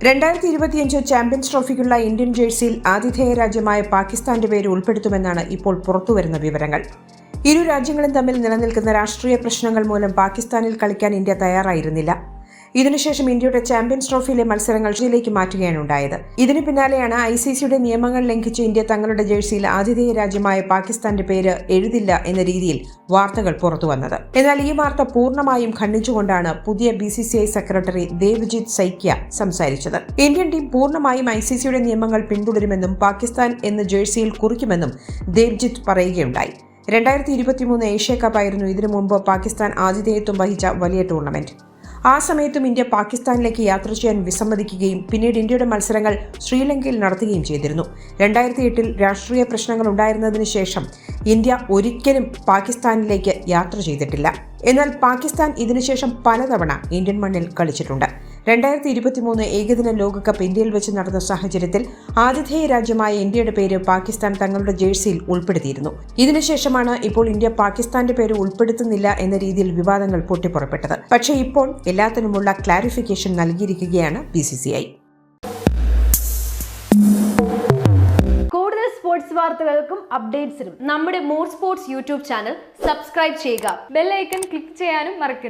രണ്ടായിരത്തി ഇരുപത്തിയഞ്ച് champions ട്രോഫിക്കുള്ള Indian ജേഴ്സിയിൽ ആതിഥേയ രാജ്യമായ പാകിസ്ഥാന്റെ പേര് ഉൾപ്പെടുത്തുമെന്നാണ് ഇപ്പോൾ പുറത്തുവരുന്ന വിവരങ്ങൾ. ഇരു രാജ്യങ്ങളും തമ്മിൽ നിലനിൽക്കുന്ന രാഷ്ട്രീയ പ്രശ്നങ്ങൾ മൂലം പാകിസ്ഥാനിൽ കളിക്കാൻ ഇന്ത്യ തയ്യാറായിരുന്നില്ല. ഇതിനുശേഷം ഇന്ത്യയുടെ ചാമ്പ്യൻസ് ട്രോഫിയിലെ മത്സരങ്ങൾ ജില്ലയിലേക്ക് മാറ്റുകയാണ് ഉണ്ടായത്. ഇതിനു പിന്നാലെയാണ് ഐ സി സിയുടെ നിയമങ്ങൾ ലംഘിച്ച് ഇന്ത്യ തങ്ങളുടെ ജേഴ്സിയിൽ ആതിഥേയ രാജ്യമായ പാകിസ്ഥാന്റെ പേര് എഴുതില്ല എന്ന രീതിയിൽ വാർത്തകൾ പുറത്തുവന്നത് എന്നാൽ ഈ വാർത്ത പൂർണമായും ഖണ്ഡിച്ചുകൊണ്ടാണ് പുതിയ B C C I secretary Devajit Saikia സംസാരിച്ചത്. ഇന്ത്യൻ ടീം പൂർണമായും ഐ സി സിയുടെ നിയമങ്ങൾ പിന്തുടരുമെന്നും പാകിസ്ഥാൻ എന്ന് ജേഴ്സിയിൽ കുറിക്കുമെന്നും ദേവ്ജിത്ത് പറയുകയുണ്ടായി. രണ്ടായിരത്തി ഇരുപത്തിമൂന്ന് ഏഷ്യ കപ്പായിരുന്നു ഇതിനു മുമ്പ് പാകിസ്ഥാൻ ആതിഥേയത്വം വഹിച്ച വലിയ ടൂർണമെന്റ്. ആ സമയത്തും ഇന്ത്യ പാകിസ്ഥാനിലേക്ക് യാത്ര ചെയ്യാൻ വിസമ്മതിക്കുകയും പിന്നീട് ഇന്ത്യയുടെ മത്സരങ്ങൾ ശ്രീലങ്കയിൽ നടത്തുകയും ചെയ്തിരുന്നു. രണ്ടായിരത്തി എട്ടിൽ രാഷ്ട്രീയ പ്രശ്നങ്ങൾ ഉണ്ടായിരുന്നതിന് ശേഷം ഇന്ത്യ ഒരിക്കലും പാകിസ്ഥാനിലേക്ക് യാത്ര ചെയ്തിട്ടില്ല. എന്നാൽ പാകിസ്ഥാൻ ഇതിനുശേഷം പലതവണ ഇന്ത്യൻ മണ്ണിൽ കളിച്ചിട്ടുണ്ട്. രണ്ടായിരത്തി ഇരുപത്തിമൂന്ന് ഏകദിന ലോകകപ്പ് ഇന്ത്യയിൽ വെച്ച് നടന്ന സാഹചര്യത്തിൽ ആതിഥേയ രാജ്യമായ ഇന്ത്യയുടെ പേര് പാകിസ്ഥാൻ തങ്ങളുടെ ജേഴ്സിയിൽ ഉൾപ്പെടുത്തിയിരുന്നു. ഇതിനുശേഷമാണ് ഇപ്പോൾ ഇന്ത്യ പാകിസ്ഥാന്റെ പേര് ഉൾപ്പെടുത്തുന്നില്ല എന്ന രീതിയിൽ വിവാദങ്ങൾ പൊട്ടിപ്പുറപ്പെട്ടത്. പക്ഷേ ഇപ്പോൾ എല്ലാത്തിനുമുള്ള ക്ലാരിഫിക്കേഷൻ നൽകിയിരിക്കുകയാണ് ബി കൂടുതൽ സ്പോർട്സ് വാർത്തകൾക്കും അപ്ഡേറ്റ്സിനും നമ്മുടെ more sports YouTube channel subscribe ചെയ്യുക. ബെല്ലൈക്കൺ ക്ലിക്ക് ചെയ്യാനും മറക്കരുത്.